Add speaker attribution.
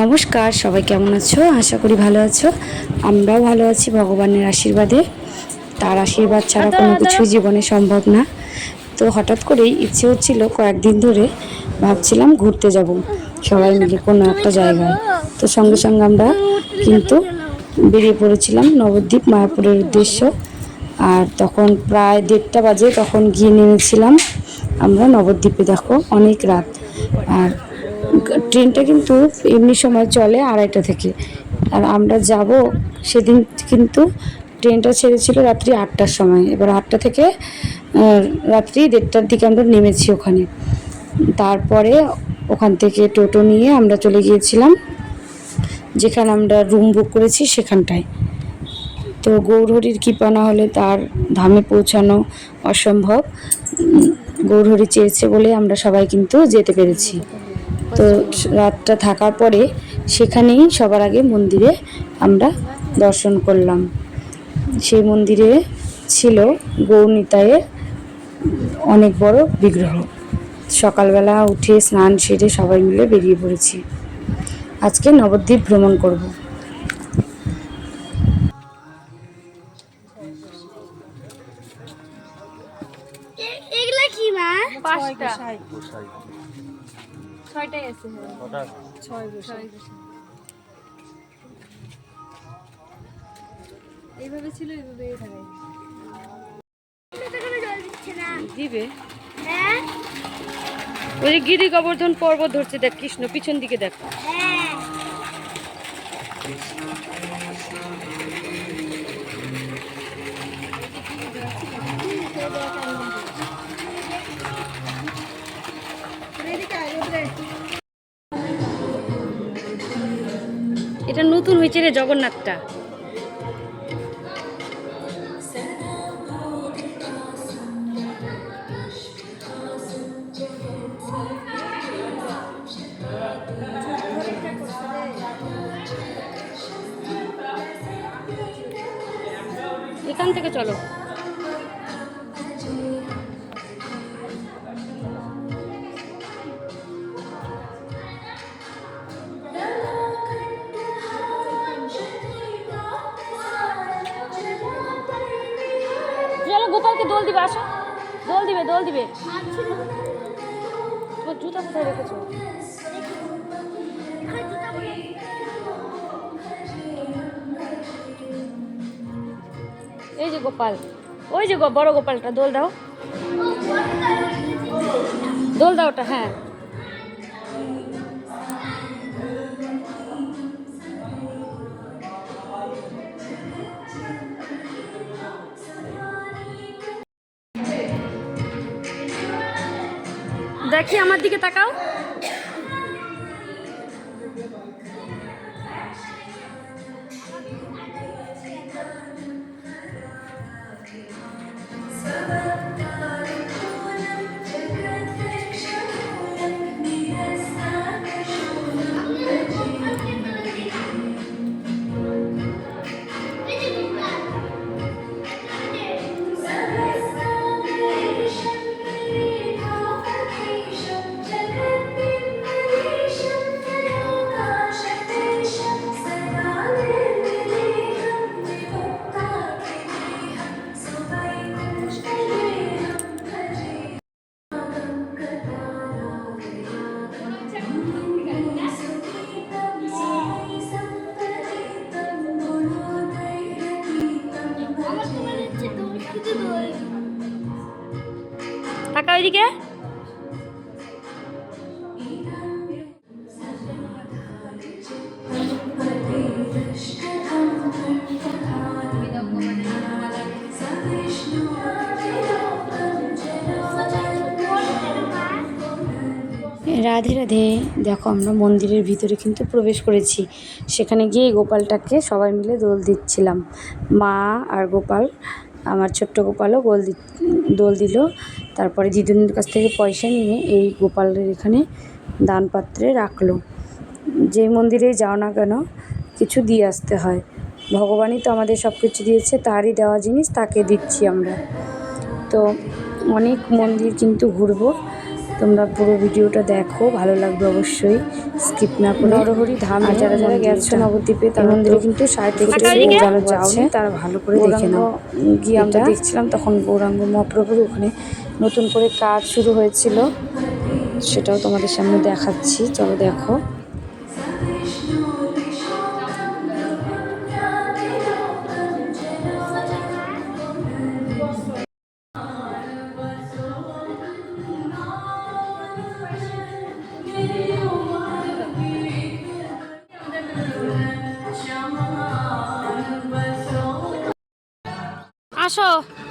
Speaker 1: নমস্কার সবাই কেমন আছো? আশা করি ভালো আছো। আমরাও ভালো আছি ভগবানের আশীর্বাদে। তার আশীর্বাদ ছাড়া কোনো কিছুই জীবনে সম্ভব না। তো হঠাৎ করেই ইচ্ছে হচ্ছিল কয়েকদিন ধরে ভাবছিলাম ঘুরতে যাব। সবাই মিলে কোনো একটা জায়গায়। তো সঙ্গে সঙ্গে আমরা কিন্তু বেরিয়ে পড়েছিলাম নবদ্বীপ মায়াপুরের উদ্দেশ্য। আর তখন প্রায় দেড়টা বাজে তখন গিয়ে নেমেছিলাম। আমরা নবদ্বীপে দেখো অনেক রাত। আর ট্রেনটা কিন্তু এমনি সময় চলে আড়াইটা থেকে। আর আমরা যাব সেদিন কিন্তু ট্রেনটা ছেড়েছিল রাত্রি আটটার সময়। এবার আটটা থেকে রাত্রি দেড়টার দিকে আমরা নেমেছি ওখানে। তারপরে ওখান থেকে টোটো নিয়ে আমরা চলে গিয়েছিলাম, যেখানে আমরা রুম বুক করেছি সেখানটায়। তো গৌরহরির কৃপা না হলে তার ধামে পৌঁছানো অসম্ভব। গৌরহরি চেয়েছে বলে আমরা সবাই কিন্তু যেতে পেরেছি। তো রাতটা থাকার পরে সেখানেই সবার আগে মন্দিরে আমরা দর্শন করলাম। সেই মন্দিরে ছিল গৌরনিতায়ের অনেক বড় বিগ্রহ। সকালবেলা উঠে স্নান সেরে সবাই মিলে বেরিয়ে পড়েছি। আজকে নবদ্বীপ ভ্রমণ করব।
Speaker 2: এগুলা কি মা?
Speaker 3: পাঁচটা। ছয়টাই আছে হ্যাঁ।
Speaker 4: ছয়
Speaker 3: ছয় এইভাবে ছিল এইভাবে দিবে।
Speaker 2: হ্যাঁ।
Speaker 3: ওই যে গিরি গোবর্ধন পর্বত ধরছে দেখ কৃষ্ণ পিছন দিকে দেখ।
Speaker 2: হ্যাঁ।
Speaker 3: এটা নতুন হয়েছে রে জগন্নাথটা। এখান থেকে চলো। গোপালকে দোল দিবে, আসো। দোল দিবে দোল দিবে। তোর জুতা কোথায় রেখেছো? এই যে গোপাল, ওই যে বড় গোপালটা, দোল দাও। দোল দাওটা হ্যাঁ। দেখি আমার দিকে তাকাও। এদিকে?
Speaker 1: রাধে রাধে। দেখো, আমরা মন্দিরের ভিতরে কিন্তু প্রবেশ করেছি। সেখানে গিয়ে গোপালটাকে সবাই মিলে দোল দিচ্ছিলাম। মা আর গোপাল আমার ছোট্ট গোপালও গোল দোল দিল। তারপরে দিদুনির কাছ থেকে পয়সা নিয়ে এই গোপালের এখানে দান পাত্রে রাখল। যে মন্দিরে যাও না কেন, কিছু দিয়ে আসতে হয়। ভগবানই তো আমাদের সব কিছু দিয়েছে, তারই দেওয়া জিনিস তাকে দিচ্ছি আমরা। তো অনেক মন্দির কিন্তু ঘুরবো। তোমরা পুরো ভিডিওটা দেখো ভালো লাগবে অবশ্যই। স্কিপ না করে। নরহরি ধাম আর যারা যারা গেছো নবদ্বীপে তার মন্দিরে কিন্তু সাড়ে থেকে যারা? যাচ্ছে তারা ভালো করে দেখে নাও। গিয়ে আমরা দেখছিলাম তখন গৌরাঙ্গ মহাপ্রভুর ওখানে নতুন করে কাজ শুরু হয়েছিল। সেটাও তোমাদের সামনে দেখাচ্ছি। চলো দেখো।
Speaker 3: আসো